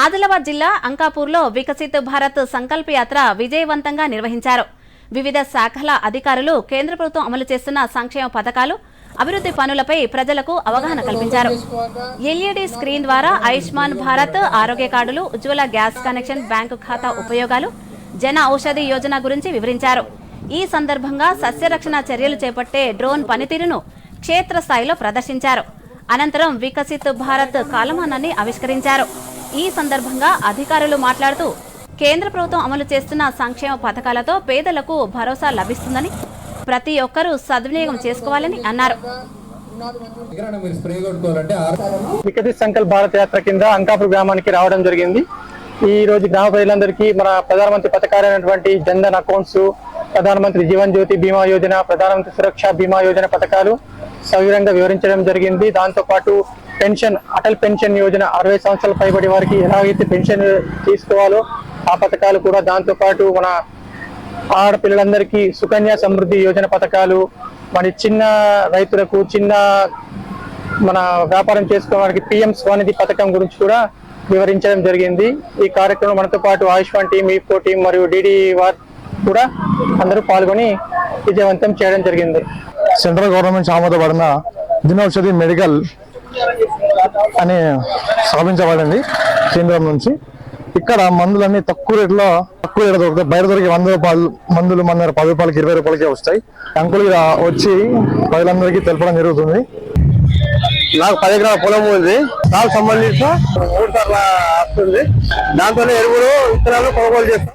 ఆదిలాబాద్ జిల్లా అంకాపూర్లో వికసిత్ భారత్ సంకల్ప యాత్ర విజయవంతంగా నిర్వహించారు. వివిధ శాఖల అధికారులు కేంద్ర ప్రభుత్వం అమలు చేస్తున్న సంక్షేమ పథకాలు అభివృద్ధి పనులపై ప్రజలకు అవగాహన కల్పించారు. ఎల్ఈడి స్క్రీన్ ద్వారా ఆయుష్మాన్ భారత్ ఆరోగ్య కార్డులు ఉజ్వల గ్యాస్ కనెక్షన్ బ్యాంకు ఖాతా ఉపయోగాలు జన ఔషధి యోజన గురించి వివరించారు. ఈ సందర్భంగా సస్యరక్షణ చర్యలు చేపట్టే డ్రోన్ పనితీరును క్షేత్రస్థాయిలో ప్రదర్శించారు. అనంతరం వికసిత్ భారత్ కాలమానాన్ని ఆవిష్కరించారు. ఈ సందర్భంగా అధికారులు మాట్లాడుతూ కేంద్ర ప్రభుత్వం అమలు చేస్తున్న సంక్షేమ పథకాలతో పేదలకు భరోసా లభిస్తుందని ప్రతి ఒక్కరూ సద్వినియోగం చేసుకోవాలని అన్నారు. వికసిత్ సంకల్ప్ భారత్ యాత్ర కింద అంకాపూర్ గ్రామానికి రావడం జరిగింది. ఈ రోజు గ్రామ ప్రజలందరికీ మన ప్రధానమంత్రి పథకాలైనటువంటి జన్ధన్ అకౌంట్స్ ప్రధానమంత్రి జీవన్ జ్యోతి బీమా యోజన ప్రధానమంత్రి సురక్ష బీమా యోజన పథకాలు సవివరంగా వివరించడం జరిగింది. దాంతో పాటు పెన్షన్ అటల్ పెన్షన్ యోజన అరవై సంవత్సరాల పైబడి వారికి ఎలాగైతే పెన్షన్ తీసుకోవాలో ఆ పథకాలు కూడా దాంతో పాటు మన ఆడపిల్లలందరికీ సుకన్య సమృద్ధి యోజన పథకాలు మరి చిన్న రైతులకు చిన్న మన వ్యాపారం చేసుకోవడానికి పిఎం స్వనిధి పథకం గురించి కూడా వివరించడం జరిగింది. ఈ కార్యక్రమం మనతో పాటు ఆయుష్మాన్ టీం ఈఫో టీం మరియు డిడి వార్ కూడా అందరూ పాల్గొని విజయవంతం చేయడం జరిగింది. సెంట్రల్ గవర్నమెంట్ ఆమోదపడిన దినౌషధి మెడికల్ అని స్థాపించబడింది కేంద్రం నుంచి. ఇక్కడ మందులన్నీ తక్కువ రేట్లో తక్కువ రేట్ దొరుకుతాయి. బయట దొరికే వంద రూపాయలు మందులు మన పది రూపాయలకి ఇరవై రూపాయలకే వస్తాయి. అంకులు వచ్చి ప్రజలందరికీ తెలపడం జరుగుతుంది. నాకు పది ఎకరాల పొలం ఉంది. నాకు సంబంధించిన మూడు సార్లు వస్తుంది దాంతోనే ఎరువులు విత్తనాలు కొనుగోలు చేస్తాం.